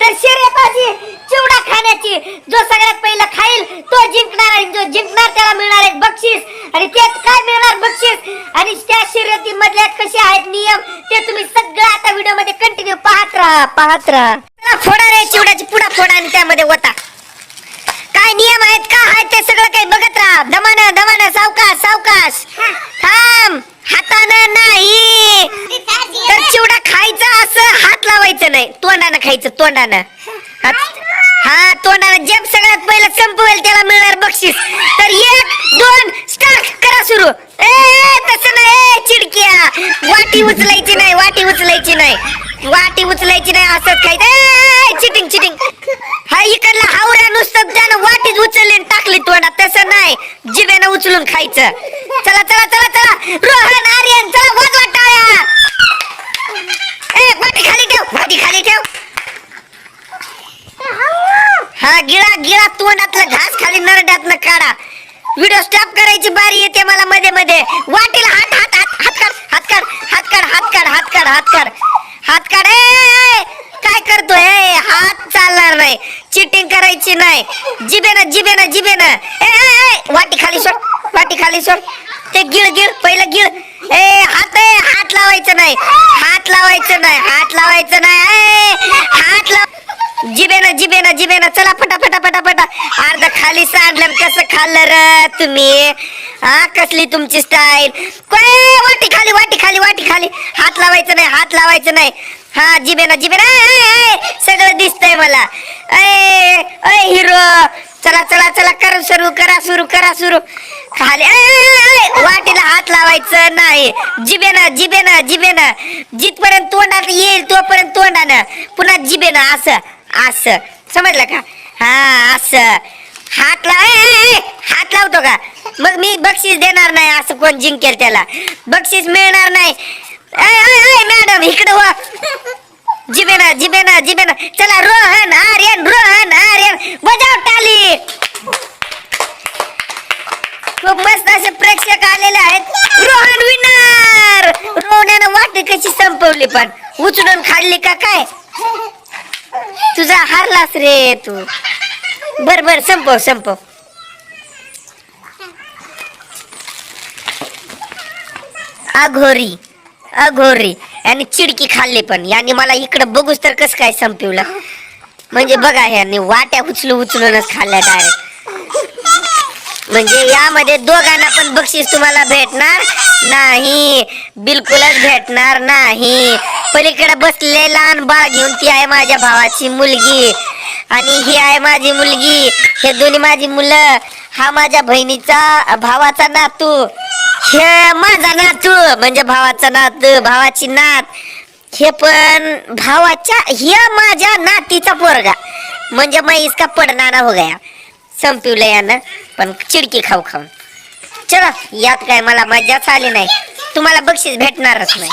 तर शर्यताची चिवडा खाण्याची जो सगळ्यात पहिला खाईल तो जिंकणार आणि जो जिंकणार त्याला मिळणार एक बक्षीस. आणि त्यात काय मिळणार बक्षीस? आणि त्या शर्यतीमधल्या कसे आहेत नियम ते तुम्ही सगळं आता व्हिडिओमध्ये कंटिन्यू पाहत राहा पाहत राहा. फोडा रे चिवड्याची पुढा फोडा आणि त्यामध्ये होता काय नियम आहेत का आहेत ते सगळं काही बघत राहा. धमाना तोंडानं खायचं तोंडानं. हा तोंडानं जे सगळ्यात पहिलं संपवेल त्याला मिळणार बक्षीस. तर एक दोन स्टार्ट करा सुरू. ए तसं नाही चिडक्या. वाटी उचलायची नाही वाटी उचलायची नाही. वाटी उचलायची नाही असंच खायचं चिटिंग चिटिंग हा इकडला हावऱ्या नुसतं त्यानं वाटीच उचलली टाकली तोंडात. तसं नाही जिभेनं उचलून खायचं. चला चला चला चला रोहन आर्यन चला वाजवा टाळ्या ए वाटी खाली ठेव वाटी खाली ठेव हा गिळा गिळा तोंडातलं घास खाली नरड्यातनं काढा. व्हिडिओ स्टॉप करायची बारी येते मला मध्ये मध्ये. वाटीला हात हात हात हात काढ हात काढ हात काढ हात काढ हात काढ हात काढ. हात काढ काय करतोय हे हात चालणार नाही. चिटिंग करायची नाही. जिबेनं जिबेनं जिबेनं ए, ना ए, वाटी खाली सोड वाटी खाली सोड. ते गिळ गिळ पहिलं गिळ. ए हात आहे हात लावायचं नाही. हात लावायचं नाही हात लावायचं नाही. हात लाव जिबेना जिबेना जिबेना. चला फटा फटा फटा फटा अर्ध खाली सांडलं कसं खाल्लं र तुम्ही? हा कसली तुमची स्टाईल वाटी खाली वाटी खाली वाटी खाली. हात लावायचं नाही हात लावायचं नाही. हा जिबेना जिबेना. सगळं दिसतंय मला. अय अय हिरो चला चला चला कर सुरू करा सुरू करा सुरू. खाली वाटीला हात लावायचं नाही. जिबेनं जिबेनं जिबेनं. जिथपर्यंत तोंडात येईल तोपर्यंत तोंडानं. पुन्हा जिबेनं असं. असं समजलं का? हा असं हात लाव ए, ए, ए, हात लावतो का? मग मी बक्षीस देणार नाही असं कोण जिंकेल त्याला. बक्षीस मिळणार नाही. ए, ए, ए, मॅडम इकडे वा. जिबेना जिबेना जिबेना. चला रोहन आर्यन रोहन आर्यन. बजाव टाली. खूप मस्त असे प्रेक्षक आलेले आहेत. रोहन विनर रोहण्यानं वाटी कशी संपवली पण. उचलून खाल्ली का काय? तुझा हारलास रे तू. बर बर संपव संपव. अघोरी अघोरी. आणि चिडकी खाल्ली पण. यांनी मला इकडं बघूच तर कसं काय संपवलं. म्हणजे बघा यांनी वाट्या उचलू उचलूनच खाल्ल्या डायरेक्ट म्हणजे यामध्ये दोघांना पण बक्षीस तुम्हाला भेटणार नाही. बिलकुलच भेटणार नाही. पलीकडे बसले लहान बाळ घेऊन ती आहे माझ्या भावाची मुलगी. आणि ही आहे माझी मुलगी. हे दोन्ही माझी मुलं. हा माझ्या बहिणीचा भावाचा नातू. हे माझा नातू. म्हणजे भावाचा नातू भावाची नात. हे पण भावाच्या ह्या माझ्या नातीचा पोरगा. म्हणजे मग इसका पडणारा हो गया. संपवलं यानं पण चिडकी खाऊ खाऊन. चला यात काय मला मजाच आली नाही. तुम्हाला बक्षीस भेटणारच नाही.